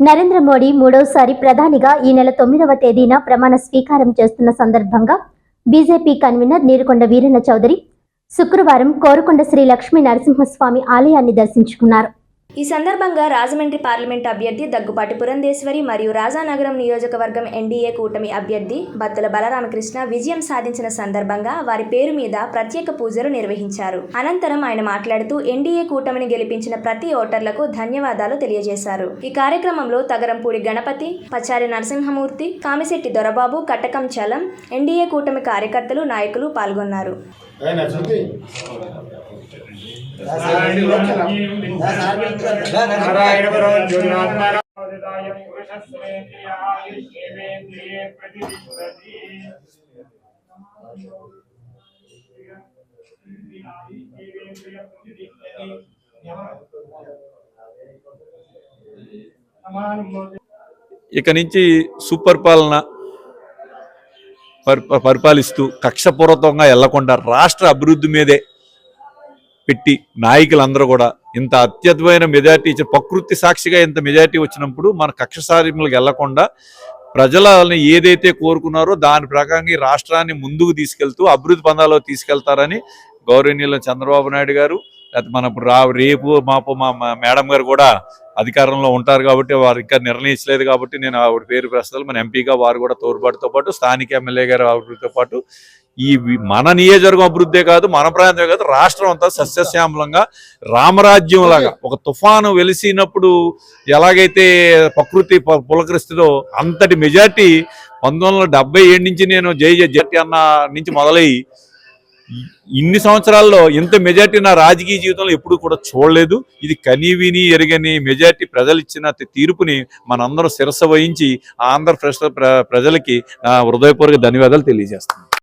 నరేంద్ర మోడీ మూడవసారి ప్రధానిగా ఈ నెల తొమ్మిదవ తేదీన ప్రమాణ స్వీకారం చేస్తున్న సందర్భంగా బీజేపీ కన్వీనర్ నీరుకొండ వీరన్న చౌదరి శుక్రవారం కోరుకొండ శ్రీ లక్ష్మీ నరసింహస్వామి ఆలయాన్ని దర్శించుకున్నారు. ఈ సందర్భంగా రాజమండ్రి పార్లమెంట్ అభ్యర్థి దగ్గుపాటి పురంధేశ్వరి మరియు రాజానగరం నియోజకవర్గం ఎన్డీఏ కూటమి అభ్యర్థి బత్తుల బలరామకృష్ణ విజయం సాధించిన సందర్భంగా వారి పేరు మీద ప్రత్యేక పూజలు నిర్వహించారు. అనంతరం ఆయన మాట్లాడుతూ ఎన్డీఏ కూటమిని గెలిపించిన ప్రతి ఓటర్లకు ధన్యవాదాలు తెలియజేశారు. ఈ కార్యక్రమంలో తగరంపూడి గణపతి పచారి నరసింహమూర్తి కామిశెట్టి దొరబాబు కట్టకం చలం ఎన్డీఏ కూటమి కార్యకర్తలు నాయకులు పాల్గొన్నారు. ఇక నుంచి సుపరిపాలన పరిపాలిస్తూ కక్షపూర్వకంగా వెళ్ళకుండా రాష్ట్ర అభివృద్ధి మీదే పెట్టి నాయకులందరూ కూడా ఇంత అత్యద్భుతమైన మెజార్టీ ఇచ్చిన ప్రకృతి సాక్షిగా ఇంత మెజార్టీ వచ్చినప్పుడు మన కక్ష సారింపులకు వెళ్ళకుండా ప్రజలని ఏదైతే కోరుకున్నారో దాని ప్రకారంగా ఈ రాష్ట్రాన్ని ముందుకు తీసుకెళ్తూ అభివృద్ధి పందాలో తీసుకెళ్తారని గౌరవనీయులు చంద్రబాబు నాయుడు గారు లేకపోతే మన ఇప్పుడు రా రేపు మాపు మా మేడం గారు కూడా అధికారంలో ఉంటారు కాబట్టి వారు ఇంకా నిర్ణయించలేదు కాబట్టి నేను ఆవిడ పేరు ప్రస్తుతం మన ఎంపీగా వారు కూడా తోడ్పాటుతో పాటు స్థానిక ఎమ్మెల్యే గారు ఆవిడతో పాటు ఈ మన నియోజకవర్గం అభివృద్ధే కాదు మన ప్రాంతమే కాదు రాష్ట్రం అంతా సస్యశ్యామలంగా రామరాజ్యం లాగా ఒక తుఫాను వెలిసినప్పుడు ఎలాగైతే ప్రకృతి ప- పులకరిస్తుందో అంతటి మెజార్టీ పంతొమ్మిది వందల ఏడు నుంచి నేను జై జై జట్టి అన్న నుంచి మొదలై ఇన్ని సంవత్సరాల్లో ఇంత మెజార్టీ నా రాజకీయ జీవితంలో ఎప్పుడు కూడా చూడలేదు. ఇది కనీవిని ఎరగని మెజార్టీ ప్రజలు ఇచ్చిన తీర్పుని మనందరం శిరస వహించి ఆంధ్ర ప్ర- ప్రజలకి హృదయపూర్వక ధన్యవాదాలు తెలియజేస్తున్నాను.